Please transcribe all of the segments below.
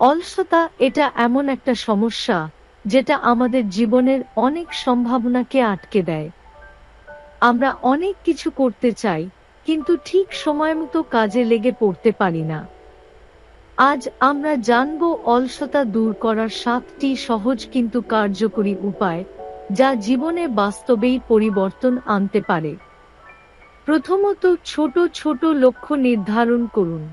অলসতা এটা এমন একটা সমস্যা যেটা আমাদের জীবনের অনেক সম্ভাবনাকে আটকে দেয়। আমরা অনেক কিছু করতে চাই, কিন্তু ঠিক সময় মতো কাজে লেগে পড়তে পারি না। আজ আমরা জানব অলসতা দূর করার সাতটি সহজ কিন্তু কার্যকরী উপায়, যা জীবনে বাস্তবেই পরিবর্তন আনতে পারে। প্রথমত ছোট ছোট লক্ষ্য নির্ধারণ করুন।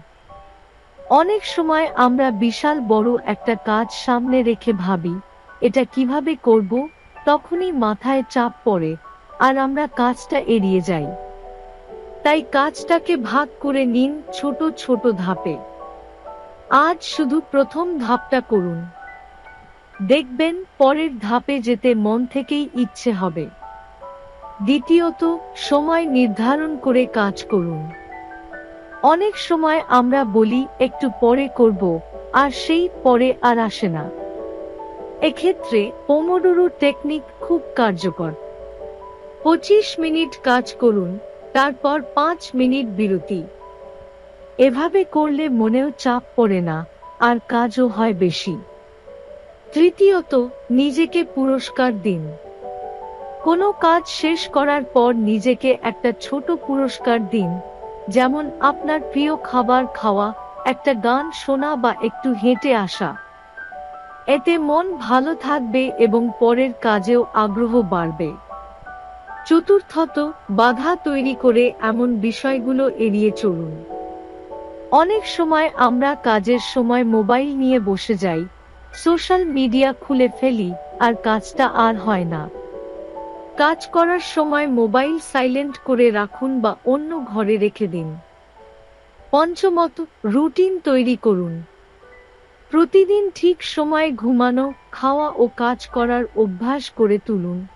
অনেক সময় আমরা বিশাল বড় একটা কাজ সামনে রেখে ভাবি, এটা কীভাবে করব? তখনই মাথায় চাপ পড়ে, আর আমরা কাজটা এড়িয়ে যাই। তাই কাজটাকে ভাগ করে নিন ছোট ছোট ধাপে। আজ শুধু প্রথম ধাপটা করুন। দেখবেন পরের ধাপে যেতে মন থেকেই ইচ্ছে হবে। দ্বিতীয়ত, সময় নির্ধারণ করে কাজ করুন। অনেক সময় আমরা বলি, একটু পরে করব, আর সেই পরে আর আসে না। এক্ষেত্রে পোমোডোরো টেকনিক খুব কার্যকর। পঁচিশ মিনিট কাজ করুন, তারপর পাঁচ মিনিট বিরতি। এভাবে করলে মনেও চাপ পড়ে না, আর কাজও হয় বেশি। তৃতীয়ত, নিজেকে পুরস্কার দিন। কোনো কাজ শেষ করার পর নিজেকে একটা ছোট পুরস্কার দিন যেমন আপনার প্রিয় খাবার খাওয়া, একটা গান শোনা বা একটু হেঁটে আসা। এতে মন ভালো থাকবে এবং পরের কাজেও আগ্রহ বাড়বে। চতুর্থত, বাধা তৈরি করে এমন বিষয়গুলো এড়িয়ে চলুন। অনেক সময় আমরা কাজের সময় মোবাইল নিয়ে বসে যাই, সোশ্যাল মিডিয়া খুলে ফেলি, আর কাজটা আর হয় না। কাজ করার সময় মোবাইল সাইলেন্ট করে রাখুন বা অন্য ঘরে রেখে দিন। পঞ্চমত, রুটিন তৈরি করুন। প্রতিদিন ঠিক সময়ে ঘুমানো, খাওয়া ও কাজ করার অভ্যাস করে তুলুন।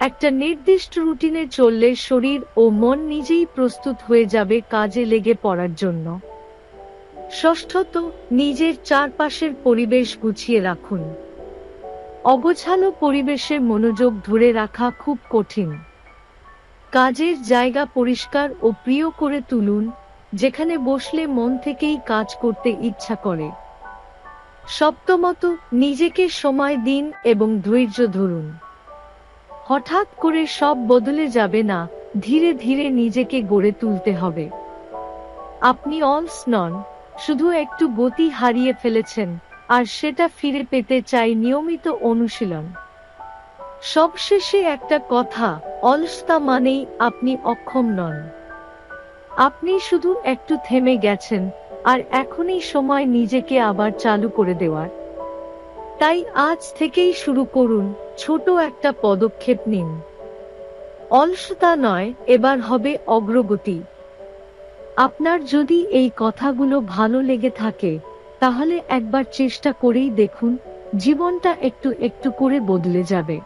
একটা নির্দিষ্ট রুটিনে চললে শরীর ও মন নিজেই প্রস্তুত হয়ে যাবে কাজে লেগে পড়ার জন্য। ষষ্ঠত, নিজের চারপাশের পরিবেশ গুছিয়ে রাখুন। অগোছালো পরিবেশে মনোযোগ ধরে রাখা খুব কঠিন। কাজের জায়গা পরিষ্কার ও প্রিয় করে তুলুন, যেখানে বসলে মন থেকেই কাজ করতে ইচ্ছা করে। সপ্তমত, নিজেকে সময় দিন এবং ধৈর্য ধরুন। হঠাৎ করে সব বদলে যাবে না, ধীরে ধীরে নিজেকে গড়ে তুলতে হবে। আপনি অলস নন, শুধু একটু গতি হারিয়ে ফেলেছেন আর সেটা ফিরে পেতে চাই নিয়মিত অনুশীলন। সবশেষে একটা কথা, অলসতা মানেই আপনি অক্ষম নন। আপনি শুধু একটু থেমে গেছেন, আর এখনই সময় নিজেকে আবার চালু করে দেওয়ার। তাই আজ থেকেই শুরু করুন, ছোট একটা পদক্ষেপ নিন। অলসতা নয়, এবার হবে অগ্রগতি। আপনার যদি এই কথাগুলো ভালো লেগে থাকে তাহলে একবার চেষ্টা করেই দেখুন জীবনটা একটু একটু করে বদলে যাবে।